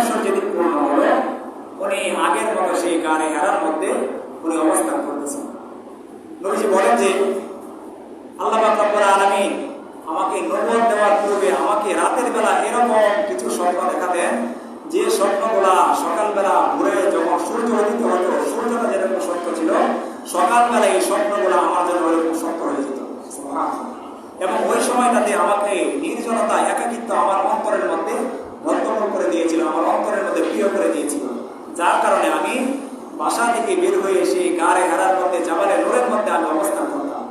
বছর যেদিন পূর্ণ হলো উনি আগের মতো সেই গানে হেরার মধ্যে উনি অবস্থান করতেছেন। নবীজি বলেন যে, আল্লাহ রব্বুল আলামিন আমাকে নবুয়ত দেওয়ার পূর্বে আমাকে রাতের বেলা এরকম কিছু স্বপ্ন দেখা দেন যে স্বপ্নগুলা সকালবেলা ভোরে যখন সূর্য উদিত হতো, সূর্যটা যেরকম সত্য ছিল, সকালবেলা এই স্বপ্নগুলো আমার জন্য ওরকম সত্য হয়ে যেত। এবং ওই সময়টাতে আমাকে নির্জনতা, একাকিত্ব আমার অন্তরের মধ্যে বদ্ধমূল করে দিয়েছিল, আমার অন্তরের মধ্যে প্রিয় করে দিয়েছিল। যার কারণে আমি বাসা থেকে বের হয়ে সেই গাড়ে হেরার মধ্যে, জাবালে নোরের মধ্যে আমি অবস্থান করতাম।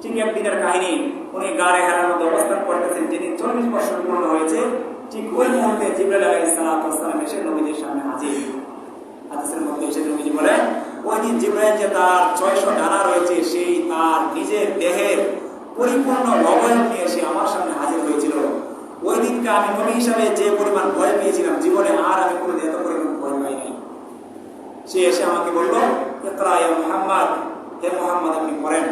ঠিক একদিনের কাহিনী, উনি গাড়ে হেরার মধ্যে অবস্থান করতেছেন যিনি চল্লিশ বছর পূর্ণ হয়েছে, ঠিক ওই মুহূর্তে জিবরাল আলাই সালাম এসে নবীদের সামনে হাজির। হাদিসের মধ্যে এসে নবীজি বলেন ওই দিন জিব্রাইল যে তার ছয়শো ডানা রয়েছে, সেই তার নিজের দেহের পরিপূর্ণ লবণ নিয়ে সে আমার সামনে হাজির হয়েছিল। দিনকে আমি নবী হিসাবে যে পরিমাণ ভয় পেয়েছিলাম, জীবনে আর আমি কোনো এত পরিমাণ ভয় পাই নাই। সে এসে আমাকে বলল মুহাম্মদ। হে মুহাম্মদ, আপনি পড়েন।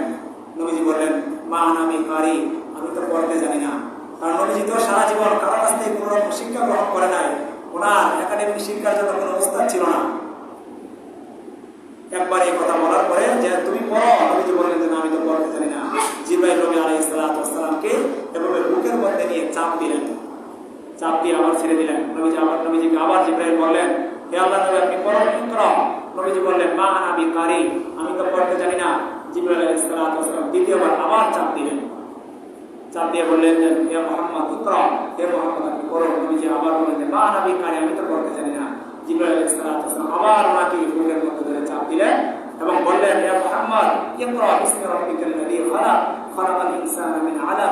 নবীজি বললেন, মা আমি কারি। আমি তো পড়তে জানি না। কারণ নবীজি তো সারা জীবন কারও কাছ থেকে কোনো রকম শিক্ষা গ্রহণ করে নাই। ওনার একাডেমিক শিক্ষার জন্য কোনো অবস্থা ছিল না। একবার এই কথা বলার পরে যে, তুমি পড়ো নবীজি বললেন যে না, আমি তো পড়তে জানি না জিব্রাইল নবী আলাইহিস সালামকে এভাবে বুকের মধ্যে নিয়ে চাপ দিলেন চাপ দিয়ে আবার ছেড়ে দিলেন। নবীজি আবার নবীজিকে আবার জিব্রাইল বললেন, হে আল্লাহ নবী, আপনি পড়ুন ইকরা নবীজি বললেন, মা আমি কারি আমি তো পড়তে জানি না। আলাইহিস দ্বিতীয়বার আবার চাপ দিলেন। চাপ দিয়ে বললেন যে হে মোহাম্মদ হে মোহাম্মদ, আপনি নবীজি আবার বললেন, মা আমি কারি আমি তো পড়তে জানি না। আলাইহিস আবার বুকের মধ্যে ধরে চাপ দিলেন এবং বললেন, হে মোহাম্মদ, ইকরা বিসমি খালাক। খালাকাল ইনসানা মিন আলাক।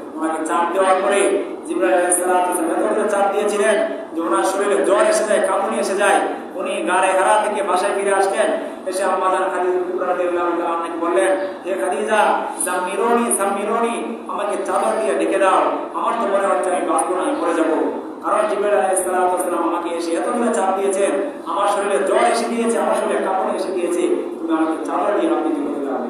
ওনাকে চাপ দেওয়ার পরে চাপ দিয়েছিলেন যে ওনার শরীরে জ্বর এসে যায় কাঁপুনি এসে যায়। উনি গাড়ে হারা থেকে বাসায় ফিরে আসলেন। এসে তাআলা আমাকে চাদর দিয়ে ঢেকে দাও। আমার তো মনে হচ্ছে আমি বাঁচবো না, আমি যাব। কারণ জিবরাইল আলাইহিস আমাকে এসে এত জোরে চাপ দিয়েছেন, আমার শরীরে জ্বর এসে গিয়েছে, আমার কাঁপুনি এসে গিয়েছে তুমি আমাকে চাদর দিয়ে আপনি কি করতে হবে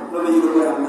নবীজির উপরে আল্লাহ